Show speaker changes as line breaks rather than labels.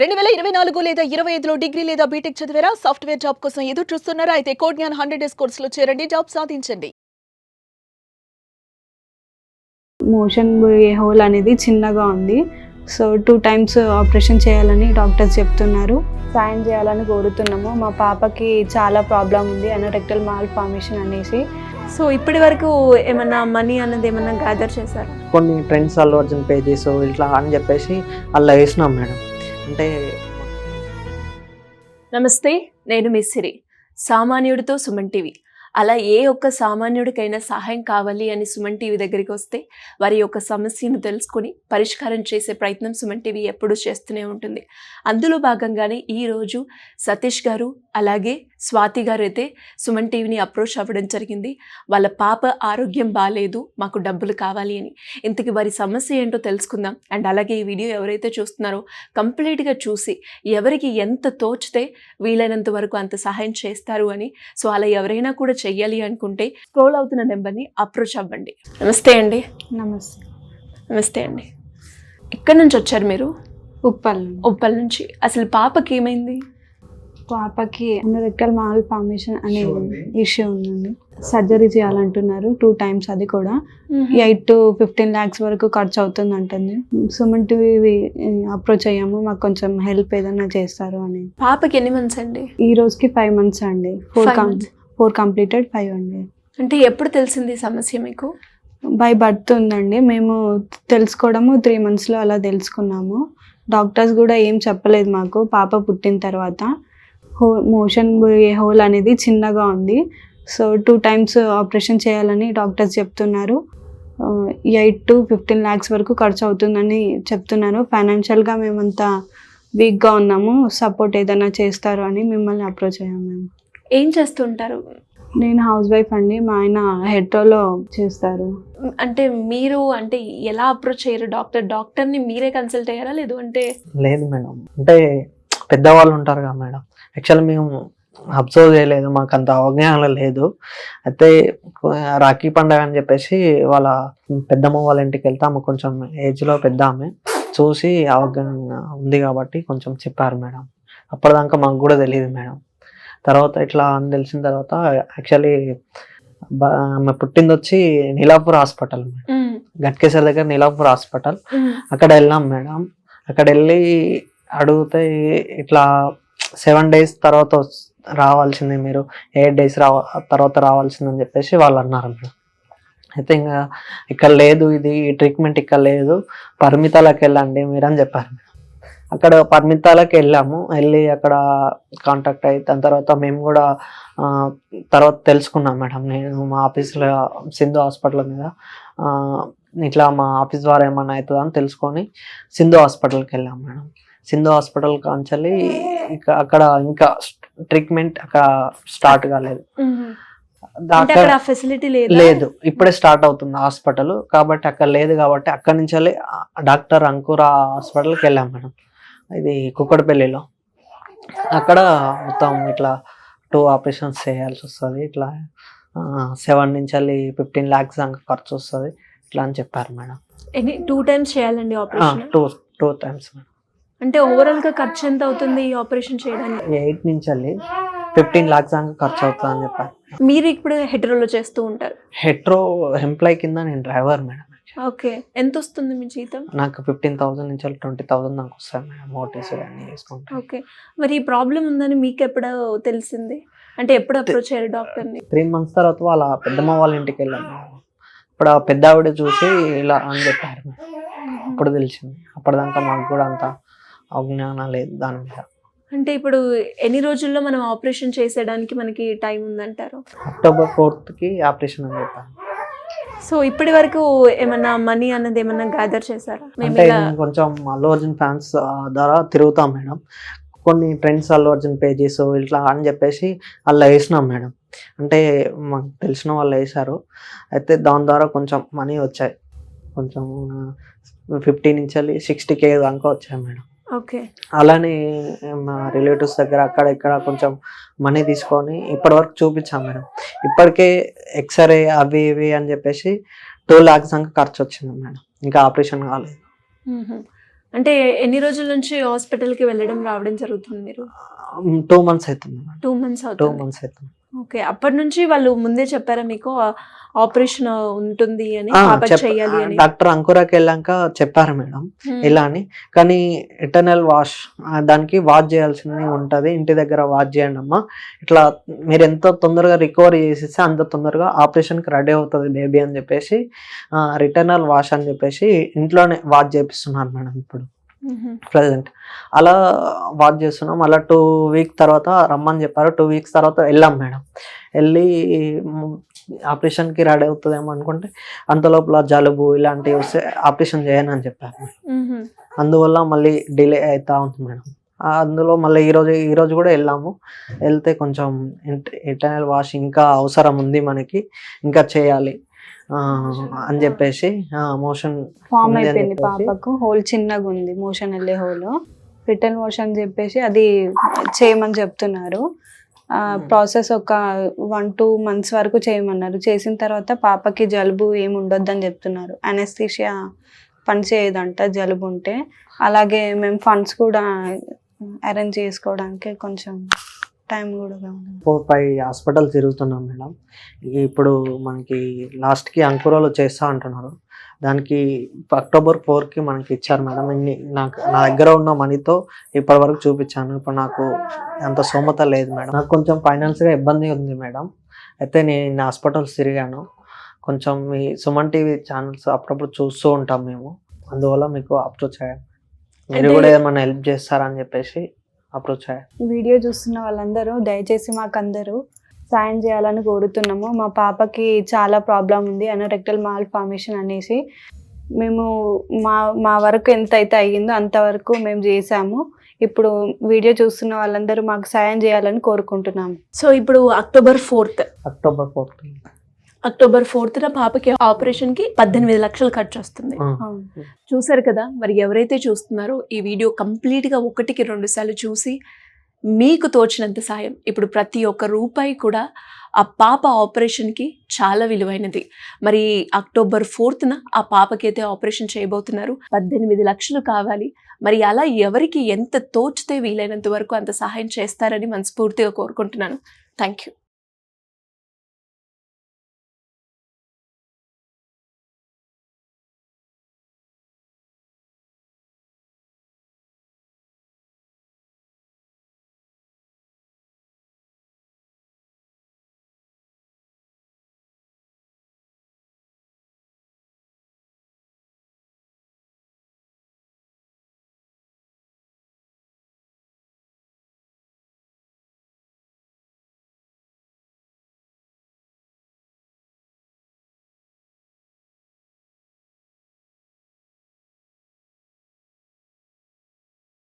రెండు వేల ఇరవై నాలుగు లేదా ఇరవై ఐదులో డిగ్రీ లేదా బీటెక్ చదివారా? సాఫ్ట్వేర్ జాబ్ కోసం ఎదురు చూస్తున్నారా? అయితే కోడ్ జ్ఞాన్ హండ్రెడ్ డేస్ కోర్సులో చేరండి జాబ్ సాధించండి.
మోషన్ పోయే హోల్ అనేది చిన్నగా ఉంది. సో టూ టైమ్స్ ఆపరేషన్ చేయాలని డాక్టర్స్ చెప్తున్నారు. సాయం చేయాలని కోరుతున్నాము. మా పాపకి చాలా ప్రాబ్లం ఉంది అనరెక్టల్ మాల్ ఫార్మేషన్ అనేసి.
సో ఇప్పటి వరకు ఏమన్నా మనీ అన్నది ఏమన్నా గ్యాదర్ చేశారు?
కొన్ని ఫ్రెండ్స్ అల్లు అర్జున్ పేజెస్ ఇట్లా అని చెప్పేసి అలా వేసినాం మేడం. అంటే
నమస్తే నేను మిస్ సిరి సామాన్యుడితో సుమన్ టీవీ. అలా ఏ ఒక్క సామాన్యుడికైనా సహాయం కావాలి అని సుమన్ టీవీ దగ్గరికి వస్తే వారి యొక్క సమస్యను తెలుసుకుని పరిష్కారం చేసే ప్రయత్నం సుమన్ టీవీ ఎప్పుడూ చేస్తూనే ఉంటుంది. అందులో భాగంగానే ఈరోజు సతీష్ గారు అలాగే స్వాతి గారు అయితే సుమన్ టీవీని అప్రోచ్ అవ్వడం జరిగింది. వాళ్ళ పాప ఆరోగ్యం బాగాలేదు మాకు డబ్బులు కావాలి అని. ఇంతకీ వారి సమస్య ఏంటో తెలుసుకుందాం. అండ్ అలాగే ఈ వీడియో ఎవరైతే చూస్తున్నారో కంప్లీట్గా చూసి ఎవరికి ఎంత తోచితే వీలైనంత వరకు అంత సహాయం చేస్తారు అని. సో అలా ఎవరైనా కూడా చెయ్యాలి అనుకుంటే స్క్రోల్ అవుతున్న నెంబర్ని అప్రోచ్ అవ్వండి. నమస్తే అండి.
నమస్తే.
నమస్తే అండి. ఎక్కడి నుంచి వచ్చారు మీరు?
ఉప్పల్
ఉప్పల్ నుంచి. అసలు పాపకి ఏమైంది?
పాపకి అనరెక్టల్ మాల్ ఫార్మేషన్ అనే ఇష్యూ ఉందండి. సర్జరీ చేయాలంటున్నారు. టూ టైమ్స్ అది కూడా. ఎయిట్ టు ఫిఫ్టీన్ ల్యాక్స్ వరకు ఖర్చు అవుతుంది అంటుంది సుమన్ టీవీ అప్రోచ్ అయ్యాము. మాకు కొంచెం హెల్ప్ ఏదైనా చేస్తారు అని.
పాపకి ఎన్ని మంత్స్ అండి?
ఈ రోజుకి ఫైవ్ మంత్స్ అండి. ఫోర్. ఫోర్ కంప్లీటెడ్ ఫైవ్ అండి.
అంటే ఎప్పుడు తెలిసింది ఈ సమస్య మీకు?
బై బర్త్ ఉందండి. మేము తెలుసుకోవడము త్రీ మంత్స్లో అలా తెలుసుకున్నాము. డాక్టర్స్ కూడా ఏం చెప్పలేదు మాకు. పాప పుట్టిన తర్వాత. హో మోషన్ పోయే హోల్ అనేది చిన్నగా ఉంది. సో టూ టైమ్స్ ఆపరేషన్ చేయాలని డాక్టర్స్ చెప్తున్నారు. ఎయిట్ టు ఫిఫ్టీన్ ల్యాక్స్ వరకు ఖర్చు అవుతుందని చెప్తున్నారు. ఫైనాన్షియల్గా మేమంతా వీక్గా ఉన్నాము. సపోర్ట్ ఏదైనా చేస్తారు అని మిమ్మల్ని అప్రోచ్ అయ్యాము మేము.
ఏం చేస్తుంటారు?
నేను హౌస్ వైఫ్ అండి. మా ఆయన హెట్రోలో చేస్తారు.
అంటే మీరు అంటే ఎలా అప్రోచ్ అయ్యారు? డాక్టర్ డాక్టర్ని మీరే కన్సల్ట్ అయ్యారా? లేదు అంటే
లేదు మేడం. అంటే పెద్దవాళ్ళు ఉంటారు కదా మేడం. యాక్చువల్లీ మేము అబ్జర్వ్ చేయలేదు మాకు అంత అవగాహన లేదు. అయితే రాఖీ పండగ అని చెప్పేసి వాళ్ళ పెద్దమ్మ వాళ్ళ ఇంటికి వెళ్తే ఆమె కొంచెం ఏజ్లో పెద్ద ఆమె. చూసి అవగాహన ఉంది కాబట్టి కొంచెం చెప్పారు మేడం. అప్పటిదాకా మాకు కూడా తెలియదు మేడం. తర్వాత ఇట్లా అని తెలిసిన తర్వాత యాక్చువల్లీ ఆమె పుట్టింది వచ్చి నీలాపూర్ హాస్పిటల్. గట్కేసర్ దగ్గర నీలాపూర్ హాస్పిటల్. అక్కడ వెళ్ళాం మేడం. అక్కడ వెళ్ళి అడిగితే ఇట్లా సెవెన్ డేస్ తర్వాత వస్- రావాల్సింది మీరు ఎయిట్ డేస్ రావ తర్వాత రావాల్సిందని చెప్పేసి వాళ్ళు అన్నారు మేడం. అయితే ఇంకా ఇక్కడ లేదు ఇది ట్రీట్మెంట్ ఇక్కడ లేదు పరిమితాలకు వెళ్ళండి మీరు అని చెప్పారు అక్కడ పరిమితాలకు వెళ్ళాము వెళ్ళి అక్కడ కాంటాక్ట్ అయ్యి దాని తర్వాత మేము కూడా తర్వాత తెలుసుకున్నాం మేడం. నేను మా ఆఫీస్లో సింధు హాస్పిటల్ మీద ఇట్లా మా ఆఫీస్ ద్వారా ఏమన్నా అవుతుందా అని తెలుసుకొని సింధు హాస్పిటల్కి వెళ్ళాం మేడం. సింధు హాస్పిటల్ కాంచలి ఇక అక్కడ ఇంకా ట్రీట్మెంట్ అక్కడ స్టార్ట్ కాలేదు.
ఫెసిలిటీ లేదు?
లేదు. ఇప్పుడే స్టార్ట్ అవుతుంది హాస్పిటల్. కాబట్టి అక్కడ లేదు కాబట్టి అక్కడి నుంచి వెళ్ళి డాక్టర్ అంకుర హాస్పిటల్కి వెళ్ళాం మేడం. ఇది కుక్కడపల్లిలో. అక్కడ మొత్తం ఇట్లా టూ ఆపరేషన్స్ చేయాల్సి వస్తుంది. ఇట్లా సెవెన్ నుంచి వెళ్ళి ఫిఫ్టీన్ ల్యాక్స్ దాకా ఖర్చు వస్తుంది. ఇట్లా అని చెప్పారు మేడం.
టూ టైమ్స్ చేయాలండి
టూ టూ టైమ్స్ మేడం.
అంటే ఓవరాల్గా ఖర్చు ఎంత అవుతుంది ఈ ఆపరేషన్ చేయడానికి?
ఎయిట్ నుంచి వెళ్ళి ఫిఫ్టీన్ ల్యాక్స్ దాకా ఖర్చు అవుతుంది అని చెప్పారు.
మీరు ఇప్పుడు హెటరోలో చేస్తూ ఉంటారు?
హెట్రో ఎంప్లాయ్ కింద నేను డ్రైవర్ మేడం
ఓకే. ఎంత వస్తుంది మీ జీతం?
నాకు ఫిఫ్టీన్ థౌసండ్ నుంచి ట్వంటీ థౌసండ్ దాకా వస్తాయి మేడం మోటీస్ అన్నీ చేసుకుంటాను
ఓకే. మరి ఈ ప్రాబ్లం ఉందని మీకు ఎప్పుడు తెలిసింది? అంటే ఎప్పుడు అప్రోచ్ అయ్యారు డాక్టర్ని
త్రీ మంత్స్ తర్వాత వాళ్ళ పెద్దమ్మ వాళ్ళ ఇంటికి వెళ్ళాను. ఇప్పుడు ఆ పెద్ద ఆవిడ చూసి ఇలా అని చెప్పారు. అప్పుడు తెలిసింది. అప్పటిదాకా మాకు కూడా అంత అవజ్ఞానం లేదు దాని మీద.
అంటే ఇప్పుడు ఎన్ని రోజుల్లో మనం ఆపరేషన్ చేసేయడానికి మనకి టైం ఉందంటారు?
అక్టోబర్ ఫోర్త్కి ఆపరేషన్ అని చెప్పాను.
సో ఇప్పటి వరకు ఏమన్నా మనీ అన్నది ఏమన్నా గ్యాదర్ చేశారా?
అంటే కొంచెం అల్లు అర్జున్ ఫ్యాన్స్ ద్వారా తిరుగుతాం మేడం. కొన్ని ఫ్రెండ్స్ అల్లు అర్జున్ పేజెస్ ఇట్లా అని చెప్పేసి అలా వేసినాం మేడం. అంటే మాకు తెలిసిన వాళ్ళు వేశారు. అయితే దాని ద్వారా కొంచెం మనీ వచ్చాయి. కొంచెం ఫిఫ్టీ నుంచి వెళ్ళి సిక్స్టీ కే దాకా వచ్చాయి మేడం. అలానే మా రిలేటివ్స్ దగ్గర అక్కడ ఇక్కడ కొంచెం మనీ తీసుకొని ఇప్పటి వరకు చూపించాం మేడం. ఇప్పటికే ఎక్స్రే అవి ఇవి అని చెప్పేసి టూ ల్యాక్స్ దాకా ఖర్చు వచ్చింది మేడం. ఇంకా ఆపరేషన్ కాలేదు.
అంటే ఎన్ని రోజుల నుంచి హాస్పిటల్కి వెళ్ళడం రావడం జరుగుతుంది మీరు?
టూ మంత్స్ అవుతుంది
టూ మంత్స్
టూ మంత్స్ అవుతుంది.
ఓకే. అప్పటి నుంచి వాళ్ళు ముందే చెప్పారా మీకు ఆపరేషన్ ఉంటుంది అని అని?
డాక్టర్ అంకురాకి వెళ్ళాక చెప్పారు మేడం. ఇలా అని. కానీ ఎటర్నల్ వాష్ దానికి వాష్ చేయాల్సినవి ఉంటుంది. ఇంటి దగ్గర వాష్ చేయండి అమ్మా. ఇట్లా మీరు ఎంత తొందరగా రికవరీ చేసేస్తే అంత తొందరగా ఆపరేషన్కి రెడీ అవుతుంది బేబీ అని చెప్పేసి రిటర్నల్ వాష్ అని చెప్పేసి ఇంట్లోనే వాష్ చేపిస్తున్నారు మేడం ఇప్పుడు. ప్రజెంట్. అలా వాచ్ చేస్తున్నాం. అలా టూ వీక్ తర్వాత రమ్మని చెప్పారు. టూ వీక్స్ తర్వాత వెళ్ళాం మేడం. వెళ్ళి ఆపరేషన్కి రెడీ అవుతుందేమో అనుకుంటే అంత లోపల జలుబు ఇలాంటివి వస్తే ఆపరేషన్ చేయను అని చెప్పారు. అందువల్ల మళ్ళీ డిలే అవుతా ఉంది మేడం. అందులో మళ్ళీ ఈరోజు ఈరోజు కూడా వెళ్ళాము. వెళ్తే కొంచెం ఇంటర్నల్ వాష్ ఇంకా అవసరం ఉంది మనకి. ఇంకా చేయాలి. అని చెప్పేసి మోషన్
ఫామ్ అయిపోయింది. పాపకు. హోల్ చిన్నగా ఉంది మోషన్ వెళ్ళే హోల్. రిటర్న్ మోషన్ చెప్పేసి అది చేయమని చెప్తున్నారు. ప్రాసెస్ ఒక వన్ టూ మంత్స్ వరకు చేయమన్నారు. చేసిన తర్వాత పాపకి జలుబు ఏమి ఉండొద్దని చెప్తున్నారు. అనెస్థీషియా పని చేయదంట జలుబు ఉంటే. అలాగే మేము ఫండ్స్ కూడా అరేంజ్ చేసుకోవడానికి కొంచెం టైం కూడా
ఫోర్ ఫైవ్ హాస్పిటల్ తిరుగుతున్నాం మేడం. ఇప్పుడు మనకి లాస్ట్కి అంకురాలు చేస్తా అంటున్నారు. దానికి అక్టోబర్ ఫోర్కి మనకి ఇచ్చారు మేడం. ఇన్ని నాకు నా దగ్గర ఉన్న మనీతో ఇప్పటి వరకు చూపించాను. ఇప్పుడు నాకు అంత స్తోమత లేదు మేడం. నాకు కొంచెం ఫైనాన్స్గా ఇబ్బంది ఉంది మేడం. అయితే నేను ఇన్ని హాస్పిటల్స్ తిరిగాను. కొంచెం మీ సుమన్ టీవీ ఛానల్స్ అప్పుడప్పుడు చూస్తూ ఉంటాం మేము. అందువల్ల మీకు అప్రోచ్ అయ్యాం మీరు కూడా ఏమైనా హెల్ప్ చేస్తారని చెప్పేసి అప్రోచ్ అయ్యాం
వీడియో చూస్తున్న వాళ్ళందరూ దయచేసి మాకందరూ సాయం చేయాలని కోరుతున్నాము. మా పాపకి చాలా ప్రాబ్లం ఉంది అనరెక్టల్ మాల్ ఫార్మేషన్ అనేసి. మేము మా మా వరకు ఎంత అయితే అయ్యిందో అంతవరకు మేము చేసాము ఇప్పుడు వీడియో చూస్తున్న వాళ్ళందరూ మాకు సాయం చేయాలని కోరుకుంటున్నాము.
సో ఇప్పుడు October fourth.
October fourth.
October fourth పాపకి ఆపరేషన్కి పద్దెనిమిది లక్షలు ఖర్చు వస్తుంది. చూసారు కదా మరి ఎవరైతే చూస్తున్నారో ఈ వీడియో కంప్లీట్గా ఒకటికి రెండు సార్లు చూసి మీకు తోచినంత సాయం. ఇప్పుడు ప్రతి ఒక్క రూపాయి కూడా ఆ పాప ఆపరేషన్కి చాలా విలువైనది. మరి అక్టోబర్ ఫోర్త్న ఆ పాపకైతే ఆపరేషన్ చేయబోతున్నారు పద్దెనిమిది లక్షలు కావాలి. మరి అలా ఎవరికి ఎంత తోచితే వీలైనంత వరకు అంత సహాయం చేస్తారని మనస్ఫూర్తిగా కోరుకుంటున్నాను. Thank you